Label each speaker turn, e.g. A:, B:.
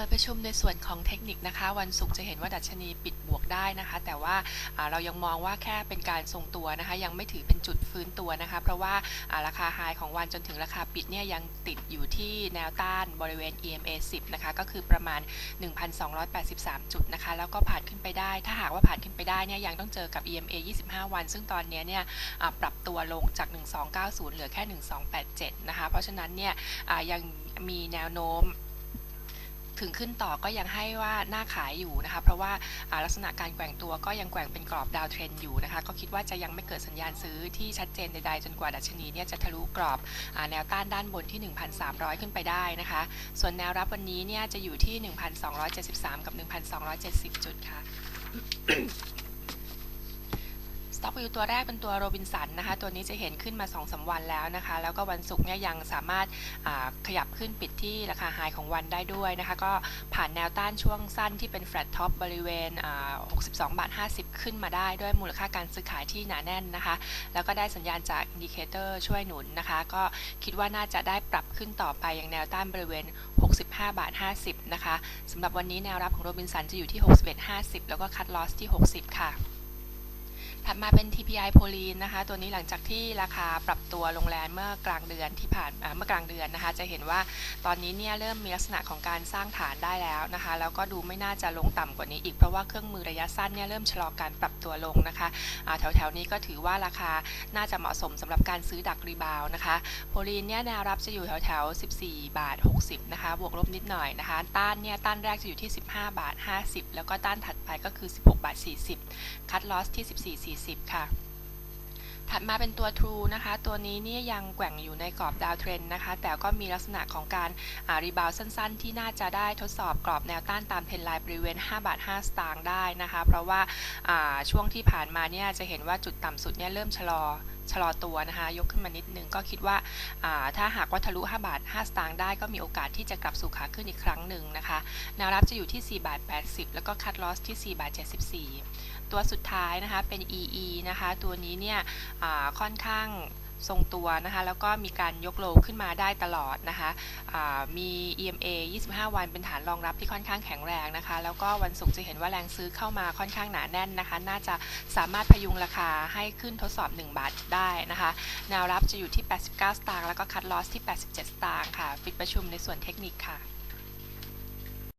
A: ปิดประชุมในส่วนของเทคนิคนะคะ วันศุกร์จะเห็นว่าดัชนีปิดบวกได้นะคะ แต่ว่าเรายังมองว่าแค่เป็นการทรงตัวนะคะ ยังไม่ถือเป็นจุดฟื้นตัวนะคะ เพราะว่าอ่าราคาไฮของวันจนถึงราคาปิดเนี่ยยังติดอยู่ที่แนวต้านบริเวณ EMA 10นะคะก็คือประมาณ 1,283 จุดนะคะ แล้วก็ผ่านขึ้นไปได้ ถ้าหากว่าผ่านขึ้นไปได้เนี่ยยังต้องเจอกับ EMA 25 วัน ซึ่งตอนนี้เนี่ยปรับตัวลงจาก 1290 เหลือแค่ 1287 นะคะ เพราะฉะนั้นเนี่ยยังมีแนวโน้ม ถึงขึ้นต่อก็ยังให้ว่าหน้าขายอยู่นะคะ เพราะว่าลักษณะการแกว่งตัวก็ยังแกว่งเป็นกรอบดาวเทรนอยู่นะคะ ก็คิดว่าจะยังไม่เกิดสัญญาณซื้อที่ชัดเจนใดๆ จนกว่าดัชนีเนี่ยจะทะลุกรอบอแนวต้านด้านบนที่ 1,300 ขึ้นไปได้นะคะ ส่วนแนวรับวันนี้เนี่ยจะอยู่ที่ 1,273 กับ 1,270 จุดค่ะสต็อก วิวตัวแรกเป็นตัวโรบินสันนะคะตัวนี้จะเห็นขึ้นมา2อสวันแล้วนะคะ แล้วก็วันศุกร์เนี่ยยังสามารถขยับขึ้นปิดที่ราคาไฮของวันได้ด้วยนะคะ ก็ผ่านแนวต้านช่วงสั้นที่เป็นแฟลตท็อปบริเวณ 62 บาท 50 ขึ้นมาได้ด้วยมูลค่าการซื้อขายที่หนาแน่นนะคะ แล้วก็ได้สัญญาณจากอินดิเคเตอร์ช่วยหนุนนะคะ ก็คิดว่าน่าจะได้ปรับขึ้นต่อไปอยังแนวต้านบริเวณ 65 บาท 50 นะคะสำหรับวันนี้แนวรับของโรบินสันจะอยู่ที่ 61.50 แล้วก็คัดลอสที่ 60 ค่ะ ถัดมาเป็น TPI โพลีนนะคะ ตัวนี้หลังจากที่ราคาปรับตัวลงแรงเมื่อกลางเดือนที่ผ่านเมื่อกลางเดือนนะคะ จะเห็นว่าตอนนี้เนี่ยเริ่มมีลักษณะของการสร้างฐานได้แล้วนะคะ แล้วก็ดูไม่น่าจะลงต่ำกว่านี้อีกเพราะว่าเครื่องมือระยะสั้นเนี่ยเริ่มชะลอการปรับตัวลงนะคะแถวๆนี้ก็ถือว่าราคาน่าจะเหมาะสมสำหรับการซื้อดักรีบาวนะคะ โพลีนเนี่ยแนวรับจะอยู่แถวๆ14 บาท 60 นะคะ บวกลบนิดหน่อยนะคะ ต้านเนี่ยต้านแรกจะอยู่ที่ 15 บาท 50 แล้วก็ต้านถัดไปก็คือ 16 บาท 40 คัดลอสที่ 14 40 ค่ะ ถัดมาเป็นตัว True นะคะ ตัวนี้เนี่ยยังแกว่งอยู่ในกรอบดาวเทรนนะคะ แต่ก็มีลักษณะของการรีบาวสั้นๆ ที่น่าจะได้ทดสอบกรอบแนวต้านตามเทรนไลน์บริเวณ 5 บาท 5 สตางค์ได้นะคะ เพราะว่าาช่วงที่ผ่านมาเนี่ยจะเห็นว่าจุดต่ำสุดเนี่ยเริ่มชะลอชะลอตัวนะคะ ยกขึ้นมานิดนึงก็คิดว่าอ่าถ้าหากว่าทะลุ 5 บาท 5 สตางค์ได้ก็มีโอกาสที่จะกลับสู่ขาขึ้นอีกครั้งหนึ่งนะคะแนวรับจะอยู่ที่ 4 บาท 80 แล้วก็คัดลอสที่ 4 บาท 74 ตัวสุดท้ายนะคะเป็น EE นะคะ ตัวนี้เนี่ยค่อนข้างทรงตัวนะคะแล้วก็มีการยกโลขึ้นมาได้ตลอดนะคะมี EMA 25 วันเป็นฐานรองรับที่ค่อนข้างแข็งแรงนะคะ แล้วก็วันศุกร์จะเห็นว่าแรงซื้อเข้ามาค่อนข้างหนาแน่นนะคะ น่าจะสามารถพยุงราคาให้ขึ้นทดสอบ 1 บาทได้นะคะ แนวรับจะอยู่ที่ 89 สตางค์แล้วก็คัดลอสที่ 87 สตางค์ค่ะ ปิดประชุมในส่วนเทคนิคค่ะ